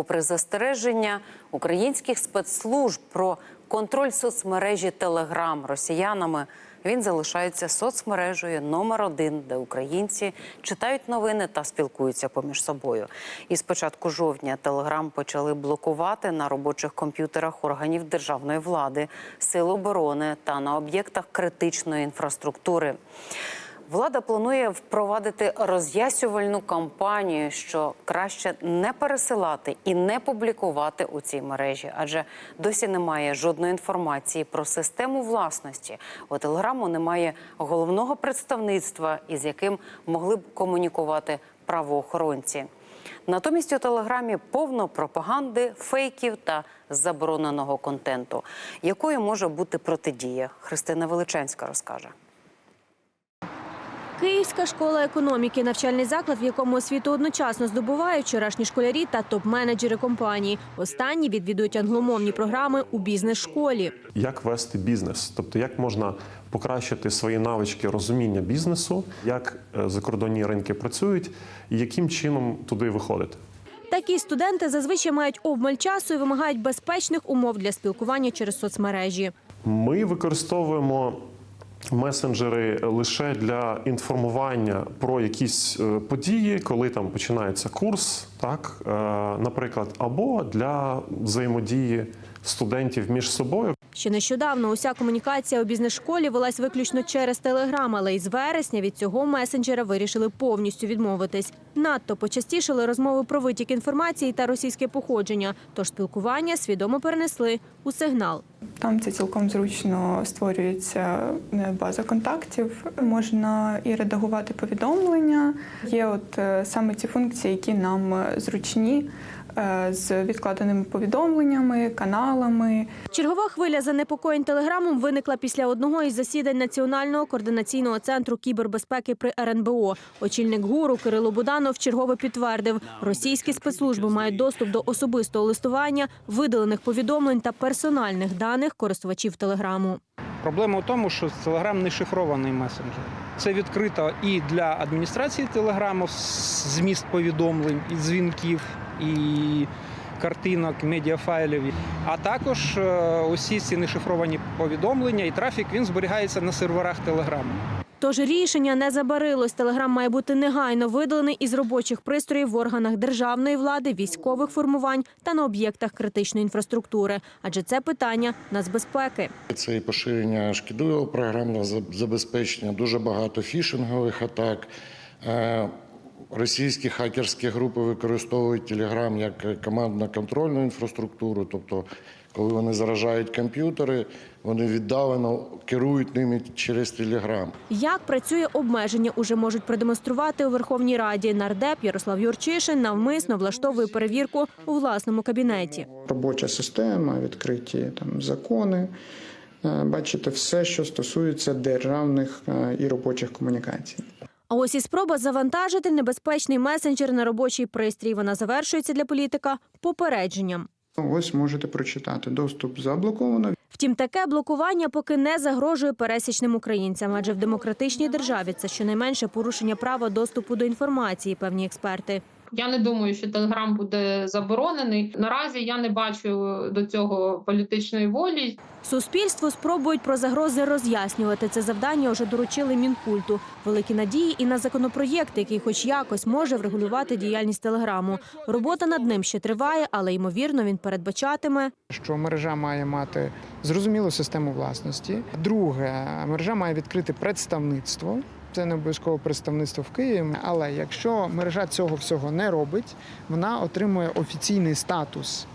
Попри застереження українських спецслужб про контроль соцмережі Телеграм росіянами, він залишається соцмережею номер один, де українці читають новини та спілкуються поміж собою. І з початку жовтня Телеграм почали блокувати на робочих комп'ютерах органів державної влади, сил оборони та на об'єктах критичної інфраструктури. Влада планує впровадити роз'ясювальну кампанію, що краще не пересилати і не публікувати у цій мережі, адже досі немає жодної інформації про систему власності. У телеграму немає головного представництва, із яким могли б комунікувати правоохоронці. Натомість у телеграмі повно пропаганди, фейків та забороненого контенту. Якою може бути протидія? Христина Величенська розкаже. Київська школа економіки навчальний заклад, в якому освіту одночасно здобувають вчорашні школярі та топ-менеджери компанії. Останні відвідують англомовні програми у бізнес-школі. як вести бізнес, тобто як можна покращити свої навички розуміння бізнесу, як е, закордонні ринки працюють, і яким чином туди виходити. Такі студенти зазвичай мають обмаль часу і вимагають безпечних умов для спілкування через соцмережі. Ми використовуємо месенджери лише для інформування про якісь е, події, коли там починається курс, так е, наприклад, або для взаємодії студентів між собою. Ще нещодавно уся комунікація у бізнес-школі велась виключно через телеграм, але із вересня від цього месенджера вирішили повністю відмовитись. Надто почастішили розмови про витік інформації та російське походження, тож спілкування свідомо перенесли у сигнал. Там це цілком зручно створюється е, база контактів. Можна і редагувати повідомлення. Є от е, саме ті функції, які нам е, зручні з відкладеними повідомленнями, каналами. Чергова хвиля занепокоєнь телеграмом виникла після одного із засідань Національного координаційного центру кібербезпеки при РНБО. Очільник гуру Кирило Буданов чергово підтвердив, російські спецслужби мають доступ до особистого листування, видалених повідомлень та персональних даних користувачів телеграму. Проблема в тому, що Telegram не шифрований месенджер. Це відкрито і для адміністрації Телеграму зміст повідомлень, і дзвінків, і картинок, медіафайлів. А також е, усі ці нешифровані повідомлення і трафік він зберігається на серверах Телеграму. Тож рішення не забарилось. Телеграм має бути негайно видалений із робочих пристроїв в органах державної влади, військових формувань та на об'єктах критичної інфраструктури. Адже це питання нацбезпеки. Це і поширення шкідливого програмного забезпечення, дуже багато фішингових атак. Російські хакерські групи використовують Telegram як командно-контрольну інфраструктуру, тобто, коли вони заражають комп'ютери, вони віддалено керують ними через Telegram. Як працює обмеження, уже можуть продемонструвати у Верховній Раді. Нардеп Ярослав Юрчишин навмисно влаштовує перевірку у власному кабінеті. робоча система, відкриті там закони. Е, Бачите, все, що стосується державних е, і робочих комунікацій. А ось і спроба завантажити небезпечний месенджер на робочий пристрій. Вона завершується для політика попередженням. Ось можете прочитати. Доступ заблоковано. Втім, таке блокування поки не загрожує пересічним українцям, адже в демократичній державі це щонайменше порушення права доступу до інформації, певні експерти. Я не думаю, що Телеграм буде заборонений. Наразі я не бачу до цього політичної волі. Суспільству спробують про загрози роз'яснювати. Це завдання вже доручили мінкульту. Великі надії і на законопроєкт, який, хоч якось, може врегулювати діяльність телеграму. Робота над ним ще триває, але ймовірно він передбачатиме що мережа має мати зрозумілу систему власності. Друге, мережа має відкрити представництво. Це не обов'язково представництво в Києві, але якщо мережа цього всього не робить, вона отримує офіційний статус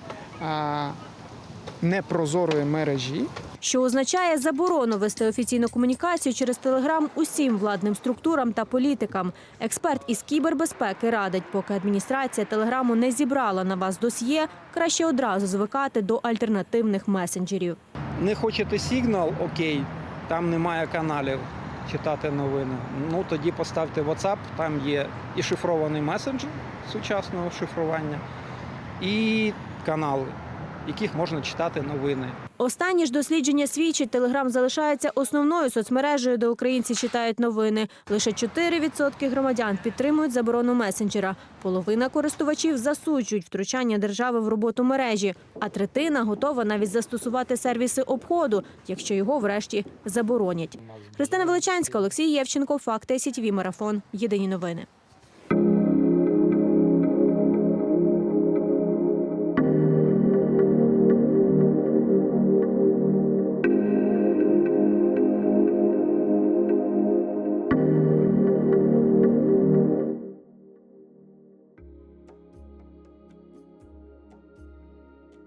непрозорої мережі, що означає заборону вести офіційну комунікацію через телеграм усім владним структурам та політикам. Експерт із кібербезпеки радить, поки адміністрація телеграму не зібрала на вас досьє, краще одразу звикати до альтернативних месенджерів. Не хочете сигнал, окей, там немає каналів читати новини. Ну тоді поставте WhatsApp, там є і шифрований месенджер сучасного шифрування, і канали, яких можна читати новини. Останні ж дослідження свідчать, Телеграм залишається основною соцмережею, де українці читають новини. Лише 4% громадян підтримують заборону месенджера. Половина користувачів засуджують втручання держави в роботу мережі, а третина готова навіть застосувати сервіси обходу, якщо його врешті заборонять. Христина Величанська, Олексій Євченко, Факти СІТВ Марафон. Єдині новини.